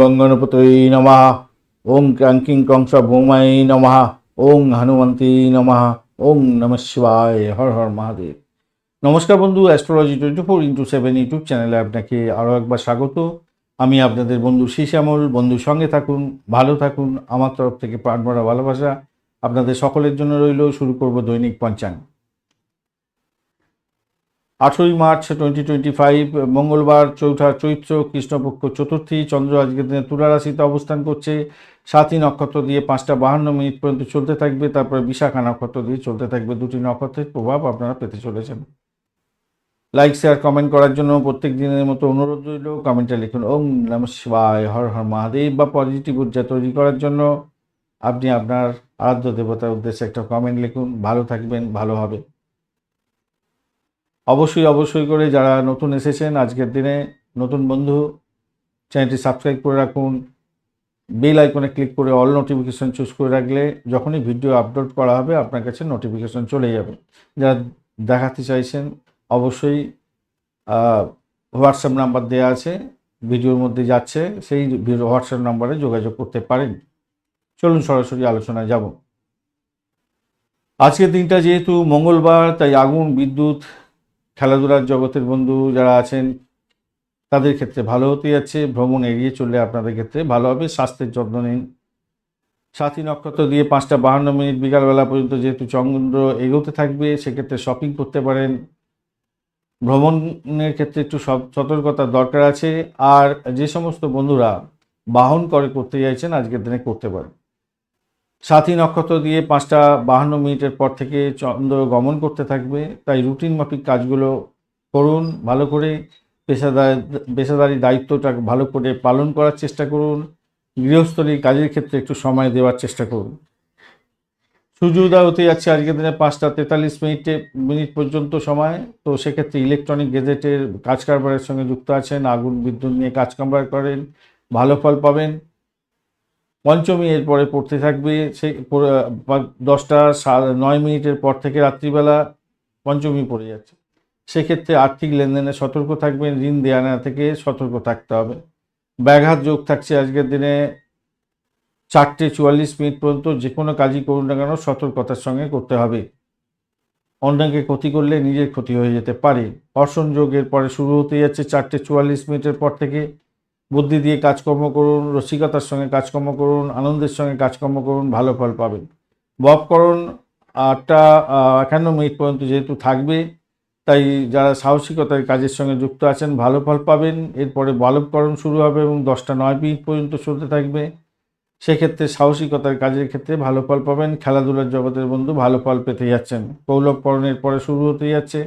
গঙ্গনপতৈ নমঃ। ওম ক্রাঙ্কিং কংস ভৌমাই নমঃ। ওম হনুমন্তী নমঃ। ওম নম শিবায়। হর হর মহাদেব। নমস্কার বন্ধু astrology twenty four into seven YouTube চ্যানেলে আপনাকে আরও একবার স্বাগত। আমি আপনাদের বন্ধু শ্যামল বন্ধুর সঙ্গে থাকুন, ভালো থাকুন। আমার তরফ থেকে প্রাণ ভরা ভালোবাসা আপনাদের সকলের জন্য রইল। শুরু করব দৈনিক পঞ্চাঙ্গ আঠেরোই মার্চ টোয়েন্টি টোয়েন্টি ফাইভ মঙ্গলবার চৌঠা চৈত্র, কৃষ্ণপক্ষ চতুর্থী, চন্দ্র আজকের দিনে তুলা রাশিতে অবস্থান করছে। সাতই নক্ষত্র দিয়ে পাঁচটা বাহান্ন মিনিট পর্যন্ত চলতে থাকবে, তারপরে বিশাখা নক্ষত্র দিয়ে চলতে থাকবে দুটি নক্ষত্রের প্রভাব আপনারা পেতে চলেছেন। লাইক শেয়ার কমেন্ট করার জন্য প্রত্যেক দিনের মতো অনুরোধ রইল। কমেন্টে লিখুন, ওম নম শিবায়, হর হর মহাদেব বা পজিটিভ ঊর্জা তৈরি করার জন্য আপনি আপনার আরাধ্য দেবতার উদ্দেশ্যে একটা কমেন্ট লিখুন। ভালো থাকবেন, ভালো হবে। অবশ্যই অবশ্যই করে যারা নতুন এসেছেন আজকের দিনে, নতুন বন্ধু, চ্যানেলটি সাবস্ক্রাইব করে রাখুন। বেল আইকনে ক্লিক করে অল নোটিফিকেশন চুজ করে রাখলে যখনই ভিডিও আপলোড করা হবে, আপনার কাছে নোটিফিকেশন চলে যাবে। যারা দেখাতে চাইছেন, অবশ্যই হোয়াটসঅ্যাপ নাম্বার দেওয়া আছে, ভিডিওর মধ্যে যাচ্ছে, সেই হোয়াটসঅ্যাপ নাম্বারে যোগাযোগ করতে পারেন। চলুন সরাসরি আলোচনায় যাব। আজকের দিনটা যেহেতু মঙ্গলবার, তাই আগুন, বিদ্যুৎ খেলাধুলার জগতের বন্ধু যারা আছেন, তাদের ক্ষেত্রে ভালো হতে যাচ্ছে, ভ্রমণ এড়িয়ে চললে আপনাদের ক্ষেত্রে ভালো হবে, স্বাস্থ্যের যত্ন নিন। সাথী নক্ষত্র দিয়ে পাঁচটা বাহান্ন মিনিট বিকালবেলা পর্যন্ত যেহেতু চন্দ্র এগোতে থাকবে, সেক্ষেত্রে শপিং করতে পারেন। ভ্রমণের ক্ষেত্রে একটু সতর্কতার দরকার আছে। আর যে সমস্ত বন্ধুরা বাহন করে করতে চাইছেন, আজকের দিনে করতে পারেন। সাথী নক্ষত্র দিয়ে পাঁচটা বাহান্ন মিনিটের পর থেকে চন্দ্র গমন করতে থাকবে। তাই রুটিন মাফিক কাজগুলো করুন, ভালো করে পেশাদার, পেশাদারি দায়িত্বটা ভালো করে পালন করার চেষ্টা করুন। গৃহস্থলী কাজের ক্ষেত্রে একটু সময় দেওয়ার চেষ্টা করুন। সূর্য উদয় হতে যাচ্ছে আজকের দিনে পাঁচটা তেতাল্লিশ মিনিটে, মিনিট পর্যন্ত সময়। তো সেক্ষেত্রে ইলেকট্রনিক গেজেটের কাজ কারবারের সঙ্গে যুক্ত আছেন, আগুন, বিদ্যুৎ নিয়ে কাজ কারবার করেন, ভালো ফল পাবেন। পঞ্চমী এরপরে পড়তে থাকবে সেই দশটা নয় মিনিটের পর থেকে রাত্রিবেলা পঞ্চমী পড়ে যাচ্ছে। সেক্ষেত্রে আর্থিক লেনদেনে সতর্ক থাকবেন, ঋণ দেওয়া নেওয়া থেকে সতর্ক থাকতে হবে। ব্যাঘাত যোগ থাকছে আজকের দিনে চারটে চুয়াল্লিশ মিনিট পর্যন্ত, যে কোনো কাজই করুন না কেন, সতর্কতার সঙ্গে করতে হবে। অন্যকে ক্ষতি করলে নিজের ক্ষতি হয়ে যেতে পারে। অর্শন যোগের পরে শুরু হতে যাচ্ছে চারটে চুয়াল্লিশ মিনিটের পর থেকে। বুদ্ধি দিয়ে কাজকর্ম করুন, রসিকতার সঙ্গে কাজকর্ম করুন, আনন্দের সঙ্গে কাজকর্ম করুন, ভালো ফল পাবেন। বপকরণ আটটা একান্ন মিনিট পর্যন্ত যেহেতু থাকবে, তাই যারা সাহসিকতার কাজের সঙ্গে যুক্ত আছেন, ভালো ফল পাবেন। এরপরে বালবকরণ শুরু হবে এবং দশটা নয় মিনিট পর্যন্ত চলতে থাকবে। সেক্ষেত্রে সাহসিকতার কাজের ক্ষেত্রে ভালো ফল পাবেন। খেলাধুলার জগতের বন্ধু ভালো ফল পেতে যাচ্ছেন। কৌলভকরণের পরে শুরু হতে যাচ্ছে।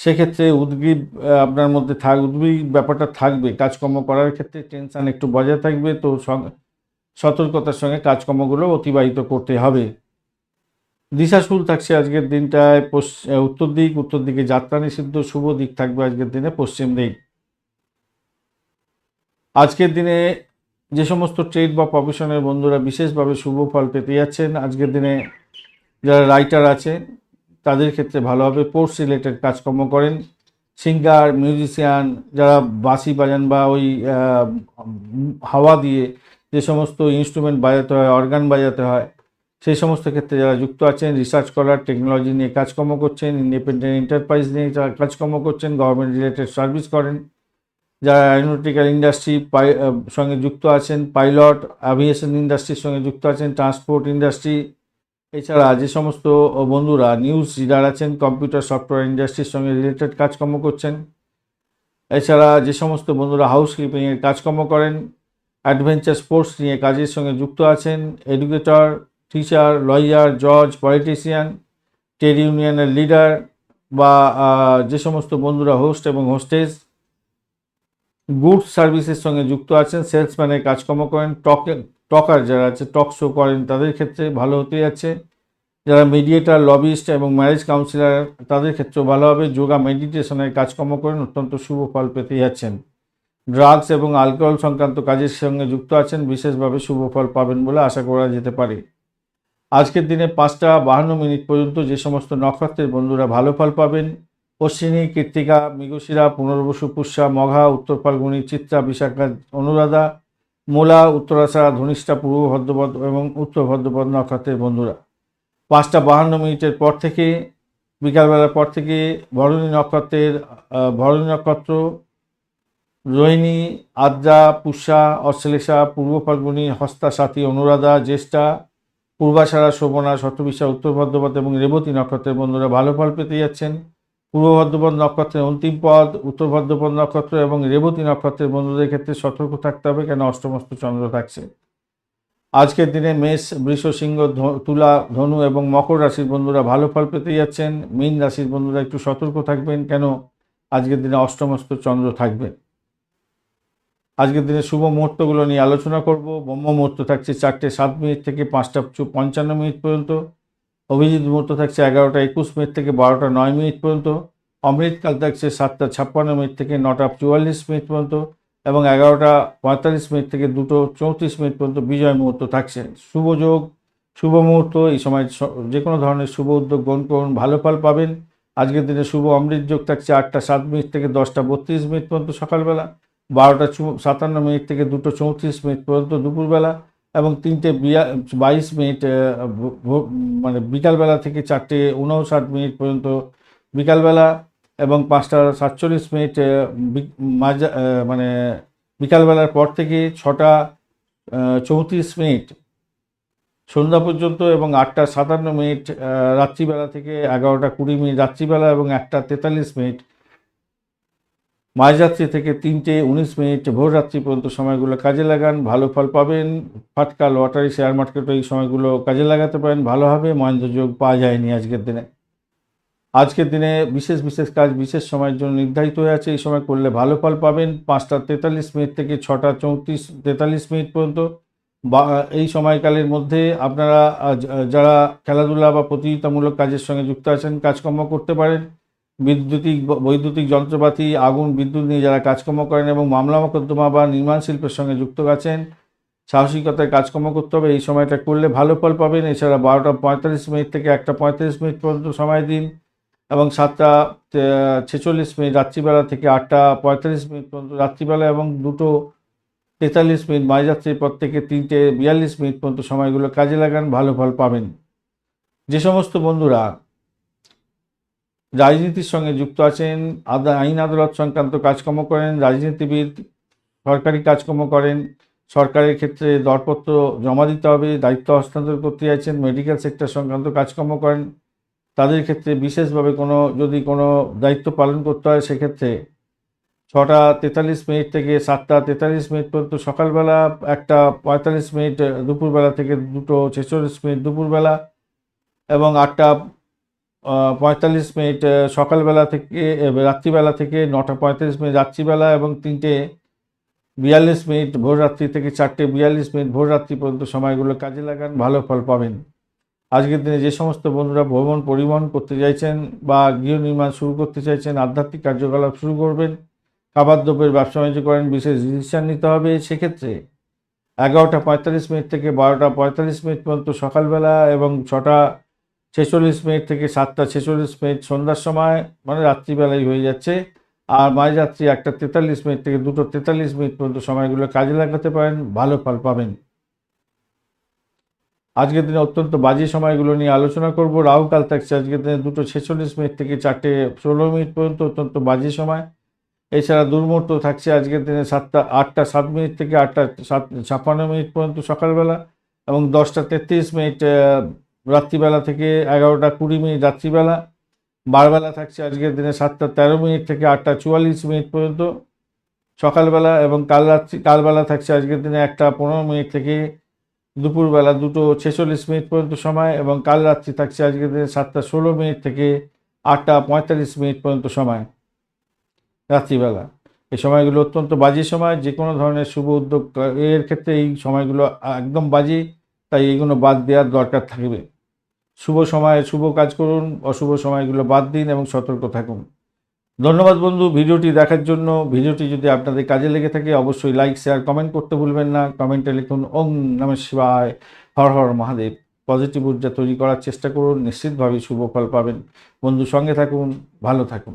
সেক্ষেত্রে উদ্গ্রীব আপনার মধ্যে থাক, উদ্গ্রীব ব্যাপারটা থাকবে। কাজকর্ম করার ক্ষেত্রে টেনশান একটু বজায় থাকবে, তো সতর্কতার সঙ্গে কাজকর্মগুলো অতিবাহিত করতে হবে। দিশাশুল থাকছে আজকের দিনটায় উত্তর দিক, উত্তর দিকে যাত্রা নিষিদ্ধ, শুভ দিক থাকবে আজকের দিনে পশ্চিম দিক। আজকের দিনে যে সমস্ত ট্রেড বা প্রফেশনের বন্ধুরা বিশেষভাবে শুভ ফল পেতে যাচ্ছেন, আজকের দিনে যারা রাইটার আছে তাদের ক্ষেত্রে ভালো হবে। পোর্টস রিলেটেড কাজকর্ম করেন। সিঙ্গার মিউজিশিয়ান যারা বাঁশি বাজান বা ওই হাওয়া দিয়ে যে সমস্ত ইনস্ট্রুমেন্ট বাজাতে হয় অর্গান বাজাতে হয় সেই সমস্ত ক্ষেত্রে যারা যুক্ত আছেন রিসার্চ করার টেকনোলজি নিয়ে কাজকর্ম করছেন ইন্ডিপেন্ডেন্ট এন্টারপ্রাইজ নিয়ে যারা কাজকর্ম করছেন গভর্নমেন্ট রিলেটেড সার্ভিস করেন, যারা অ্যারোনটিক্যাল ইন্ডাস্ট্রি সঙ্গে যুক্ত আছেন পাইলট অ্যাভিয়েশন ইন্ডাস্ট্রির সঙ্গে যুক্ত আছেন ট্রান্সপোর্ট ইন্ডাস্ট্রি এছাড়া যে সমস্ত বন্ধুরা নিউজ রিডার আছেন কম্পিউটার সফটওয়্যার ইন্ডাস্ট্রির সঙ্গে রিলেটেড কাজকর্ম করছেন, এছাড়া যে সমস্ত বন্ধুরা হাউসকিপিংয়ের কাজকর্ম করেন অ্যাডভেঞ্চার স্পোর্টস নিয়ে কাজের সঙ্গে যুক্ত আছেন এডুকেটর টিচার লয়ার জজ পলিটিশিয়ান ট্রেড ইউনিয়নের লিডার বা যে সমস্ত বন্ধুরা হোস্ট এবং হোস্টেস গুডস সার্ভিসের সঙ্গে যুক্ত আছেন সেলসম্যানের কাজকর্ম করেন টক টকার, যারা আছে টক শো করেন, তাদের ক্ষেত্রে ভালো হতে যাচ্ছে যারা মিডিয়েটার লবিস্ট এবং ম্যারেজ কাউন্সিলার তাদের ক্ষেত্রেও ভালো হবে। যোগা মেডিটেশনের কাজকর্ম করেন, অত্যন্ত শুভ ফল পেতে যাচ্ছেন ড্রাগস এবং অ্যালকোহল সংক্রান্ত কাজের সঙ্গে যুক্ত আছেন, বিশেষভাবে শুভ ফল পাবেন বলে আশা করা যেতে পারে। আজকের দিনে পাঁচটা বাহান্ন মিনিট পর্যন্ত যে সমস্ত নক্ষত্রের বন্ধুরা ভালো ফল পাবেন, অশ্বিনী, কৃত্তিকা, মৃগশিরা, পুনর্বসু, পুষ্যা, মঘা উত্তর ফাল্গুনি চিত্রা, বিশাখা, অনুরাধা মোলা উত্তরাষাঢ়া ধনিষ্ঠা, পূর্ব ভদ্রপদ এবং উত্তর ভদ্রপদ নক্ষত্রের বন্ধুরা। পাঁচটা বাহান্ন মিনিটের পর থেকে, বিকালবেলার পর থেকে ভরণী নক্ষত্রের ভরণী নক্ষত্র, রোহিণী, আদ্রা, পুষা, অশ্লেষা, পূর্ব ফাল্গুনী, হস্তা, সাথী, অনুরাধা, জ্যেষ্ঠা পূর্বাষাঢ়া শোভনা, শতবিশা, উত্তর ভদ্রপদ এবং রেবতী নক্ষত্রের বন্ধুরা ভালো ফল পেতে যাচ্ছেন। পূর্ব ভদ্রপদ নক্ষত্রের অন্তিম পদ, উত্তর ভদ্রপদ নক্ষত্র এবং রেবতী নক্ষত্রের বন্ধুদের ক্ষেত্রে সতর্ক থাকতে হবে কেন অষ্টমস্ত চন্দ্র থাকছে। আজকের দিনে মেষ, বৃষ, সিংহ তুলা, ধনু এবং মকর রাশির বন্ধুরা ভালো ফল পেতে যাচ্ছেন। মীন রাশির বন্ধুরা একটু সতর্ক থাকবেন কেন আজকের দিনে অষ্টমস্ত চন্দ্র থাকবে। আজকের দিনে শুভ মুহূর্তগুলো নিয়ে আলোচনা করব। ব্রহ্ম মুহূর্ত থাকছে চারটে সাত মিনিট থেকে পাঁচটা পঞ্চান্ন মিনিট পর্যন্ত। অভিজিৎ মুহূর্ত থাকছে এগারোটা একুশ মিনিট থেকে বারোটা নয় মিনিট পর্যন্ত অমৃতকাল থাকছে সাতটা ছাপ্পান্ন মিনিট থেকে নটা চুয়াল্লিশ মিনিট পর্যন্ত এবং এগারোটা পঁয়তাল্লিশ মিনিট থেকে দুটো চৌত্রিশ মিনিট পর্যন্ত বিজয় মুহূর্ত থাকছে। শুভ যোগ, শুভ মুহূর্ত, এই সময় যে কোনো ধরনের শুভ উদ্যোগ গ্রহণ করুন, ভালো ফল পাবেন। আজকের দিনে শুভ অমৃত যোগ থাকছে আটটা সাত মিনিট থেকে দশটা বত্রিশ মিনিট পর্যন্ত সকালবেলা, বারোটা সাতান্ন মিনিট থেকে দুটো চৌত্রিশ মিনিট পর্যন্ত দুপুরবেলা এবং তিনটে বিয়া, বাইশ মিনিট মানে বিকালবেলা থেকে চারটে উনষাট মিনিট পর্যন্ত বিকালবেলা এবং পাঁচটা সাতচল্লিশ মিনিট মানে বিকালবেলার পর থেকে ছটা চৌত্রিশ মিনিট সন্ধ্যা পর্যন্ত এবং আটটা সাতান্ন মিনিট রাত্রিবেলা থেকে এগারোটা কুড়ি মিনিট, রাত্রিবেলা এবং একটা তেতাল্লিশ মিনিট মাঝরাত্রি থেকে তিনটে উনিশ মিনিট ভোররাত্রি পর্যন্ত সময়গুলো কাজে লাগান, ভালো ফল পাবেন। ফাটকা লটারি শেয়ার মার্কেটে এই সময়গুলো কাজে লাগাতে পারেন ভালোভাবে মহেন্দ্র যোগ পাওয়া যায়নি আজকের দিনে। আজকের দিনে বিশেষ বিশেষ কাজ, বিশেষ সময়ের জন্য নির্ধারিত হয়ে আছে। এই সময় করলে ভালো ফল পাবেন। পাঁচটা তেতাল্লিশ মিনিট থেকে ছটা চৌত্রিশ তেতাল্লিশ মিনিট পর্যন্ত। বা, এই সময়কালের মধ্যে আপনারা যারা খেলাধুলা বা প্রতিযোগিতামূলক কাজের সঙ্গে যুক্ত আছেন, কাজকর্ম করতে পারেন। বৈদ্যুতিক বৈদ্যুতিক যন্ত্রপাতি, আগুন, বিদ্যুৎ নিয়ে যারা কাজকর্ম করেন এবং মামলা মোকদ্দমা বা নির্মাণ শিল্পের সঙ্গে যুক্ত আছেন, সাহসিকতায় কাজকর্ম করতে হবে, এই সময়টা করলে ভালো ফল পাবেন। এছাড়া বারোটা পঁয়তাল্লিশ মিনিট থেকে একটা পঁয়তাল্লিশ মিনিট পর্যন্ত সময় দিন এবং সাতটা ছেচল্লিশ মিনিট রাত্রিবেলা থেকে আটটা পঁয়তাল্লিশ মিনিট পর্যন্ত রাত্রিবেলা এবং দুটো তেতাল্লিশ মিনিট মাঝরাত্রির পর থেকে তিনটে বিয়াল্লিশ মিনিট পর্যন্ত সময়গুলো কাজে লাগান, ভালো ফল পাবেন। যে সমস্ত বন্ধুরা রাজনীতির সঙ্গে যুক্ত আছেন, আদা, আইন আদালত সংক্রান্ত কাজকর্ম করেন, রাজনীতিবিদ, সরকারি কাজকর্ম করেন, সরকারের ক্ষেত্রে দরপত্র জমা দিতে হবে, দায়িত্ব হস্তান্তর করতে চাইছেন মেডিকেল সেক্টর সংক্রান্ত কাজকর্ম করেন। তাদের ক্ষেত্রে বিশেষভাবে কোনো, যদি কোনো দায়িত্ব পালন করতে হয়, সেক্ষেত্রে ছটা তেতাল্লিশ মিনিট থেকে সাতটা তেতাল্লিশ মিনিট পর্যন্ত সকালবেলা, একটা পঁয়তাল্লিশ মিনিট দুপুরবেলা থেকে দুটো ছেচল্লিশ মিনিট দুপুরবেলা এবং আটটা পঁয়তাল্লিশ মিনিট সকালবেলা থেকে রাত্রিবেলা থেকে নটা পঁয়তাল্লিশ মিনিট, রাত্রিবেলা এবং তিনটে বিয়াল্লিশ মিনিট ভোররাত্রি থেকে চারটে বিয়াল্লিশ মিনিট ভোররাত্রি পর্যন্ত সময়গুলো কাজে লাগান, ভালো ফল পাবেন। আজকের দিনে যে সমস্ত বন্ধুরা ভ্রমণ পরিবহন করতে চাইছেন বা গৃহ নির্মাণ শুরু করতে চাইছেন, আধ্যাত্মিক কার্যকলাপ শুরু করবেন, খাবার দ্রব্যের ব্যবসা বাণিজ্য করেন, বিশেষ ডিসিশন নিতে হবে, সেক্ষেত্রে এগারোটা পঁয়তাল্লিশ মিনিট থেকে বারোটা পঁয়তাল্লিশ মিনিট পর্যন্ত সকালবেলা এবং ছটা ছেচল্লিশ মিনিট থেকে সাতটা, ছেচল্লিশ মিনিট সন্ধ্যার সময় মানে রাত্রিবেলাই হয়ে যাচ্ছে। আর মাঝরাত্রি একটা তেতাল্লিশ মিনিট থেকে দুটো তেতাল্লিশ মিনিট পর্যন্ত সময়গুলো কাজে লাগাতে পারেন, ভালো ফল পাবেন। আজকের দিনে অত্যন্ত বাজে সময়গুলো নিয়ে আলোচনা করব। রাহুকাল থাকছে আজকের দিনে দুটো ছেচল্লিশ মিনিট থেকে চারটে ষোলো মিনিট পর্যন্ত অত্যন্ত বাজে সময়। এছাড়া দুর্মূর্ত থাকছে আজকের দিনে সাতটা, আটটা, সাত মিনিট থেকে আটটা, সাত, ছাপ্পান্ন মিনিট পর্যন্ত সকালবেলা এবং দশটা তেত্রিশ মিনিট রাত্রিবেলা থেকে এগারোটা কুড়ি মিনিট রাত্রিবেলা, বারবেলা থাকছে আজকের দিনে সাতটা তেরো মিনিট থেকে আটটা চুয়াল্লিশ মিনিট পর্যন্ত। সকালবেলা এবং কাল রাত্রি কালবেলা থাকছে আজকের দিনে একটা পনেরো মিনিট থেকে দুপুরবেলা দুটো ছেচল্লিশ মিনিট পর্যন্ত সময় এবং কাল রাত্রি থাকছে আজকের দিনে সাতটা ষোলো মিনিট থেকে আটটা পঁয়তাল্লিশ মিনিট পর্যন্ত সময় রাত্রিবেলা। এই সময়গুলো অত্যন্ত বাজে সময় যে কোনো ধরনের শুভ উদ্যোগ, এর ক্ষেত্রে এই সময়গুলো একদম বাজে, তাই এইগুলো বাদ দেওয়ার দরকার থাকবে। শুভ সময়ে শুভ কাজ করুন, অশুভ সময়গুলো বাদ দিন এবং সতর্ক থাকুন। ধন্যবাদ বন্ধু, ভিডিওটি দেখার জন্য। ভিডিওটি যদি আপনাদের কাজে লেগে থাকে, অবশ্যই লাইক শেয়ার কমেন্ট করতে ভুলবেন না। কমেন্টে লিখুন ওম নম শিবায়, হর হর মহাদেব। পজিটিভ ঊর্জা তৈরি করার চেষ্টা করুন নিশ্চিতভাবেই শুভ ফল পাবেন। বন্ধু সঙ্গে থাকুন, ভালো থাকুন।